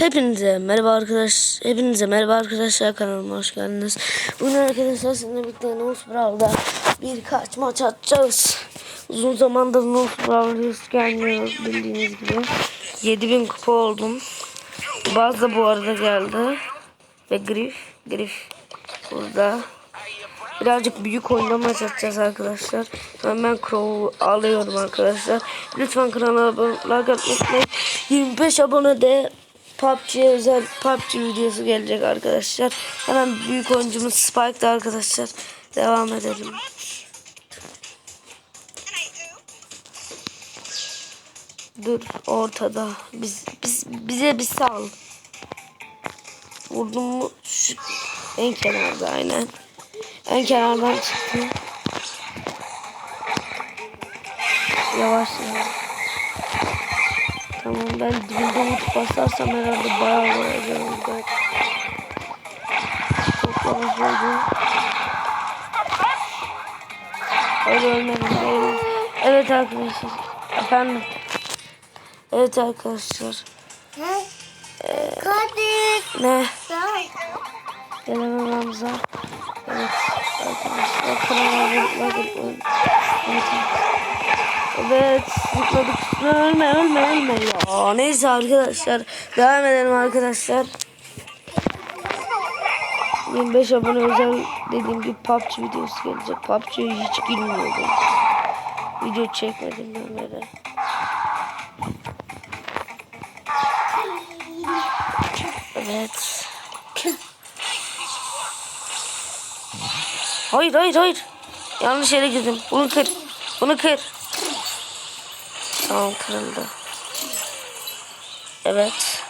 Hepinize merhaba arkadaş, hepinize merhaba arkadaşlar kanalıma hoş geldiniz. Bugün arkadaşlar sizinle birlikte North Brawl'da birkaç maç atacağız. Uzun zamandır North Brawl'da gelmiyor bildiğiniz gibi. 7000 kupa oldum. Baz da bu arada geldi. Ve Griff, Griff burada. Birazcık büyük oyunda maç atacağız arkadaşlar. Hemen Crow'u alıyorum arkadaşlar. Lütfen kanala abone unutmayın. 25 abone de PUBG'ye özel PUBG videosu gelecek arkadaşlar. Hemen büyük oyuncumuz Spike'da arkadaşlar. Devam edelim. Dur ortada. Biz, biz bize bir sal. Vurdum mu? Şu en kenarda aynen. En kenardan çıktı. Yavaş yavaş. Tamam ben dibinde umut basarsam herhalde bayağı vuracağım. Ben. Çok yavaş oldu. Hayır ölmedim. Hayır. Evet arkadaşlar. Efendim. Evet arkadaşlar. Kadir. Ne? Gelemem Hamza. Evet arkadaşlar. Kanala bakın. Evet. Evet. Zıpladık. Ölme ölme ölme ya. Neyse arkadaşlar. Devam edelim arkadaşlar. 25 abone özel dediğim gibi PUBG videosu gelecek. PUBG'ye hiç girmiyordum. Video çekmedim ben beri. Evet. Hayır hayır hayır. Yanlış yere girdim. Bunu kır. Bunu kır. Tamam kırıldı. Evet.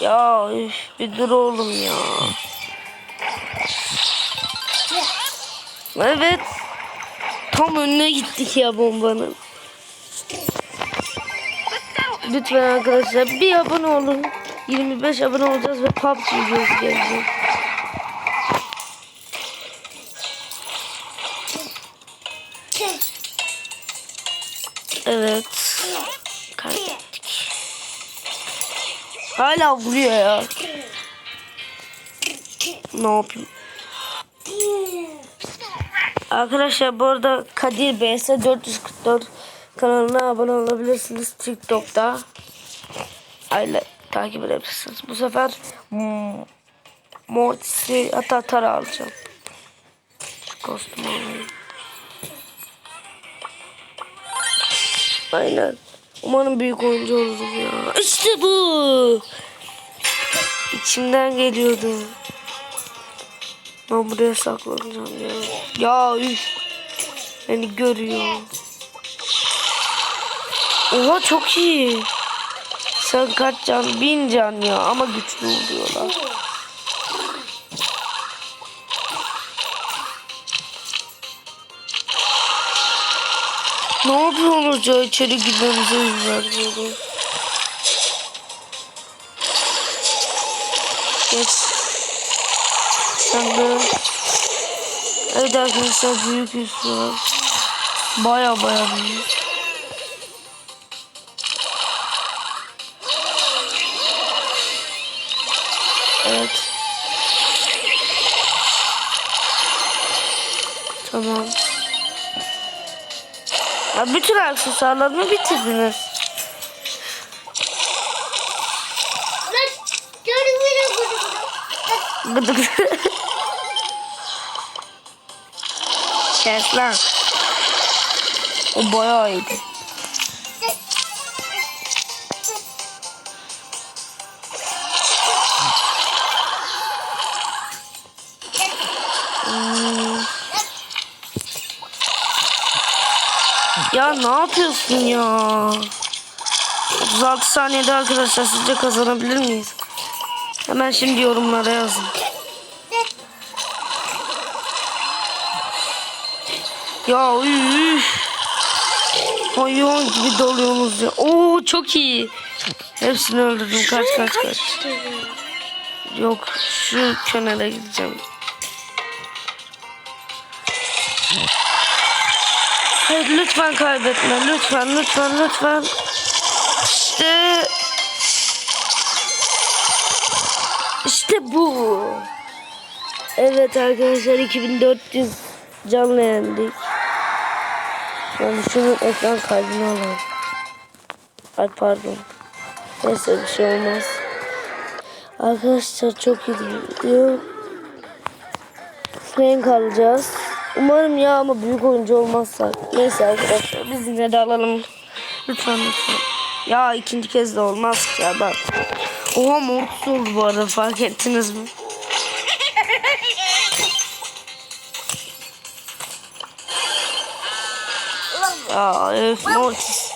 Ya üf, bir dur oğlum ya. Evet. Tam önüne gittik ya bombanın. Lütfen arkadaşlar bir abone olun. 25 abone olacağız ve PUBG videosu gelecek. Evet. Kaybettik. Hala vuruyor ya. Ne yapayım? Arkadaşlar bu arada Kadir BS 444 kanalına abone olabilirsiniz TikTok'ta. Aile takip edebilirsiniz. Bu sefer hmm, Mortis'i Tara alacağım. Kostüm alayım. Aynen. Umarım büyük oyuncu olurum ya. İşte bu. İçimden geliyordu. Ben buraya saklanacağım ya. Ya üf. Beni görüyor. Oha çok iyi. Sen kaç can? Bin can ya ama güçlü oluyorlar. Ne yapıyorsunuz ya içeri girmemize izin vermiyorlar. Geç. Sen de. Evet arkadaşlar büyük üstü var. Baya baya büyük. Evet. Tamam. Ya bütün aksesuarlarımı bitirdiniz. Gıdık. Kes lan. O bayağı iyiydi. Ya ne yapıyorsun ya? 36 saniyede arkadaşlar sizce kazanabilir miyiz? Hemen şimdi yorumlara yazın. Ya üf. Hayvan gibi doluyorsunuz ya. Oo çok iyi. Hepsini öldürdüm. Kaç kaç kaç. Yok şu kenara gideceğim. Hayır lütfen kaybetme. Lütfen lütfen lütfen. İşte. İşte bu. Evet arkadaşlar 2400 canlı yendik. Yani şunun ekran kaydını alalım. Ay pardon. Neyse bir şey olmaz. Arkadaşlar çok iyi gidiyor. Frank alacağız. Umarım ya ama büyük oyuncu olmazsak. Neyse arkadaşlar biz yine de alalım. Lütfen lütfen. Ya ikinci kez de olmaz ya bak. Oha mortis oldu bu arada fark ettiniz mi? Ya öf mortis.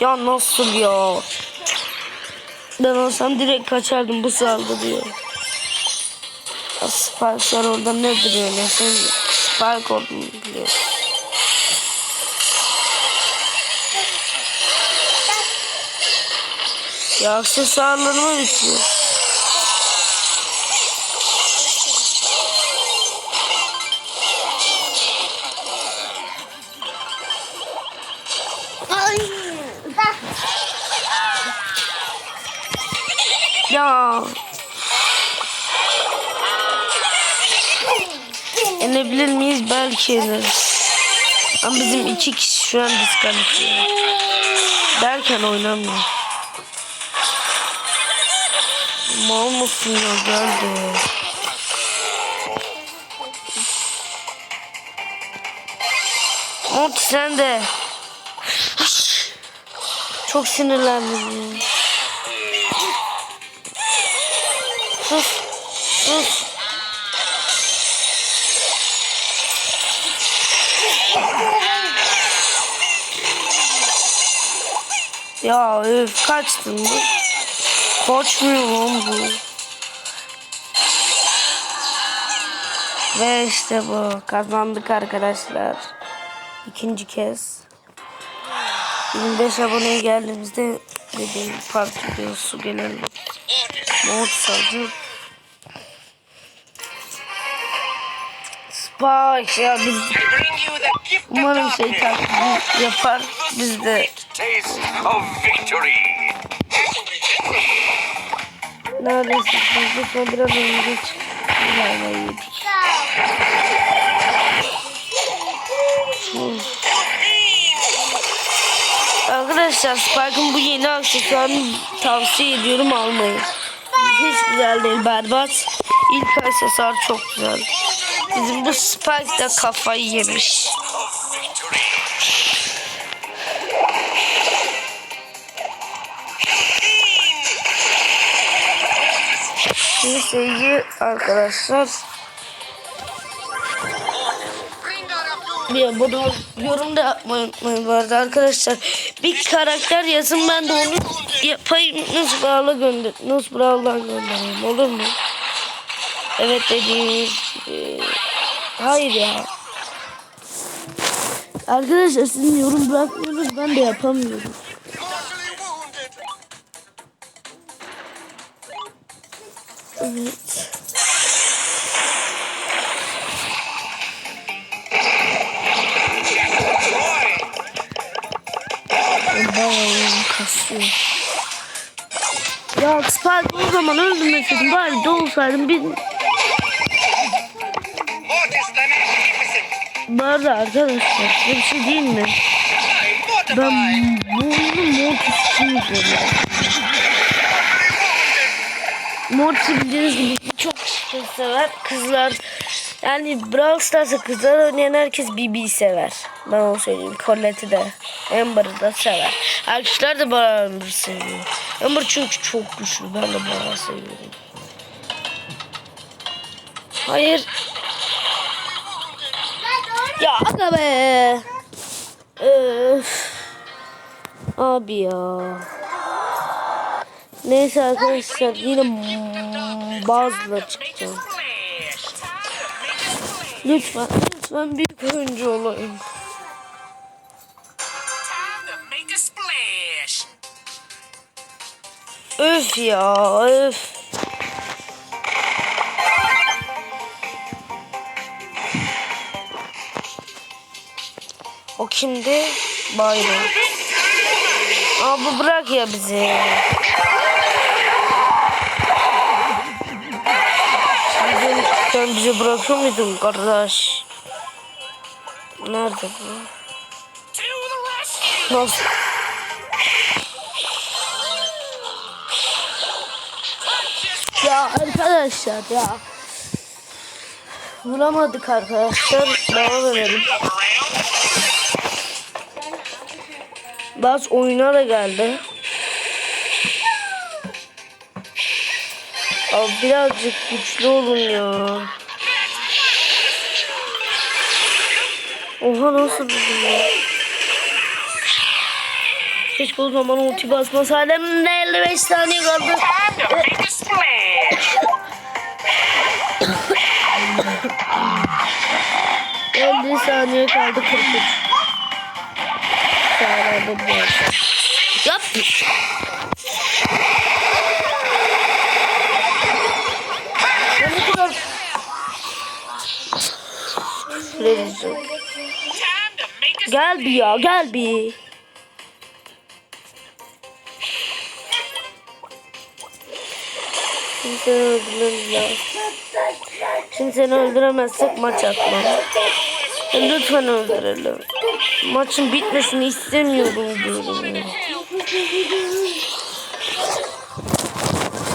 Ya nasıl ya? Ben olsam direkt kaçardım bu saldı diyor. Ya Spike'lar orada ne duruyor ne sen Spike olduğunu biliyor. Ya aksesuarlarımı bitiyor. Yenebilir miyiz? Belki yeneriz. Ama bizim iki kişi şu an diskalifiye. Derken oynamıyor. Mal mısın ya geldi. Mont sen de. Çok sinirlendim ya. Sus. Sus. Ya öf kaçtın bu. Kaçmıyor lan bu. Ve işte bu. Kazandık arkadaşlar. İkinci kez. 25 aboneye geldiğimizde dediğim parti videosu gelelim. Mod saldı. Spike ya biz umarım şey yapar. Biz de Taste of victory. neredeyse lütfen biraz önce çıkmayı yedik. Arkadaşlar Spike'ın bu yeni aksesuarını tavsiye ediyorum almayı. Hiç güzel değil berbat. İlk aksesuar çok güzel. Bizim bu Spike da kafayı yemiş. Sevgili arkadaşlar bir abone ol, yorum da yapmayı unutmayın bu arkadaşlar. Bir karakter yazın ben de onu yapayım. Nasıl Brawl'a gönder, Nasıl Brawl'dan göndereyim olur mu? Evet dediğiniz gibi. Hayır ya. Arkadaşlar sizin yorum bırakmıyorsunuz ben de yapamıyorum. Evet. Bayağı kasıyor. Ya Spike o zaman öldürmeseydim bari de olsaydım bir... Bu arkadaşlar bir şey diyeyim mi? Ben bu Mortis için izliyorum. Mortis bildiğiniz gibi çok kişi sever. Kızlar yani Brawl Stars'ı kızlar oynayan herkes BB'yi sever. Ben onu söyleyeyim. Colette'i de. Amber'ı da sever. Erkekler de bayağı Amber seviyor. Amber çünkü çok güçlü. Ben de bayağı seviyorum. Hayır. Ya aga be. Öf. Abi ya. Neyse arkadaşlar yine bazıları çıktı. Lütfen, lütfen bir oyuncu olayım. Öf ya, öf. O kimdi? Bayram. Abi bırak ya bizi. Sen, sen bizi bırakıyor muydun kardeş? Nerede bu? Nasıl? Ya arkadaşlar ya. Vuramadık arkadaşlar. Devam edelim. Baz oyuna da geldi. Abi birazcık güçlü olun ya. Oha nasıl buldun ya? Keşke o zaman ulti basmasaydım. Ne 55 saniye kaldı. 50 saniye kaldı 43. Sağlarda bu arada. Yap. Gel bir ya gel bir. Şimdi seni öldürmemiz lazım. Şimdi seni öldüremezsek maç atma. Lütfen öldürelim. Maçın bitmesini istemiyorum diyorum ya.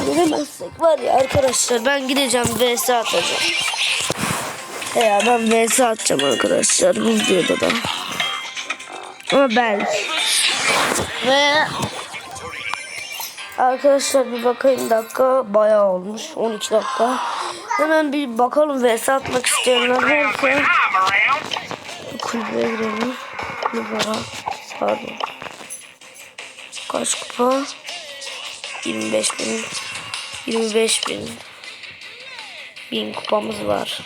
Öldüremezsek var ya arkadaşlar ben gideceğim vs atacağım. Ya ben vs atacağım arkadaşlar bu videoda da. Ama ben. Ve arkadaşlar bir bakayım dakika bayağı olmuş 12 dakika. Hemen bir bakalım vs atmak isteyenler varsa. Kulübeye girelim. Kulübara pardon. Kaç kupa? 25 bin. 25 bin. Bin kupamız var.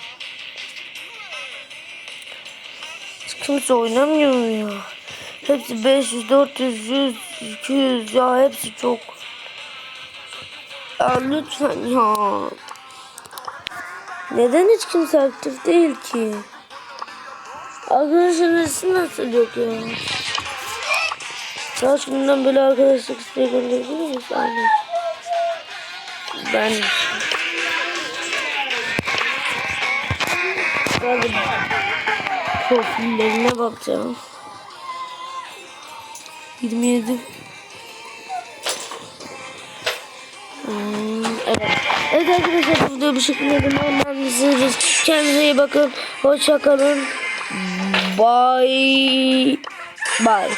Kimse oynamıyor ya. Hepsi 500, 400, 100, 200 ya hepsi çok. Ya lütfen ya. Neden hiç kimse aktif değil ki? Arkadaşlar nasıl yok ya? Kaç günden böyle arkadaşlık isteği gönderebilir miyiz? Aynen. Ben... Hadi profillerine bakacağım. 27 Hmm, evet. Evet arkadaşlar bu video bir şekilde tamamlanmışsınız. Kendinize iyi bakın. Hoşça kalın. Bye. Bye.